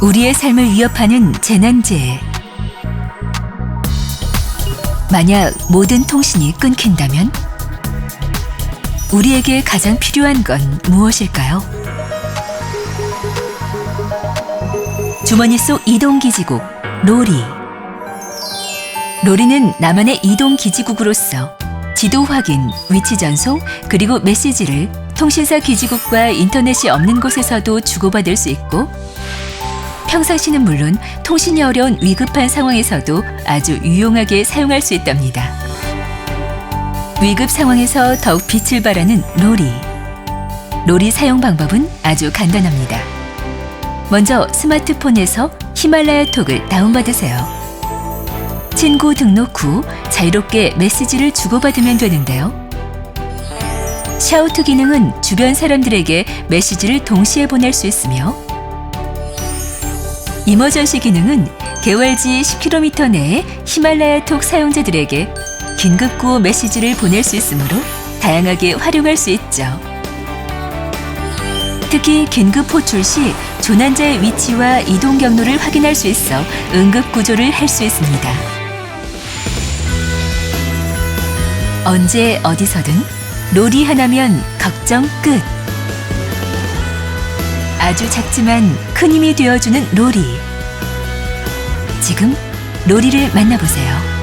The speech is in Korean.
우리의 삶을 위협하는 재난재해. 만약 모든 통신이 끊긴다면 우리에게 가장 필요한 건 무엇일까요? 주머니 속 이동 기지국 로리. 로리는 나만의 이동 기지국으로서 지도 확인, 위치 전송, 그리고 메시지를 통신사 기지국과 인터넷이 없는 곳에서도 주고받을 수 있고 평상시는 물론 통신이 어려운 위급한 상황에서도 아주 유용하게 사용할 수 있답니다. 위급 상황에서 더욱 빛을 발하는 로리. 로리 사용 방법은 아주 간단합니다. 먼저 스마트폰에서 히말라야 톡을 다운받으세요. 친구 등록 후 자유롭게 메시지를 주고받으면 되는데요. 샤우트 기능은 주변 사람들에게 메시지를 동시에 보낼 수 있으며 이머전시 기능은 개월지 10km 내에 히말라야 톡 사용자들에게 긴급 구호 메시지를 보낼 수 있으므로 다양하게 활용할 수 있죠. 특히 긴급 호출 시 조난자의 위치와 이동 경로를 확인할 수 있어 응급 구조를 할 수 있습니다. 언제 어디서든 로리 하나면 걱정 끝. 아주 작지만 큰 힘이 되어주는 로리. 지금 로리를 만나보세요.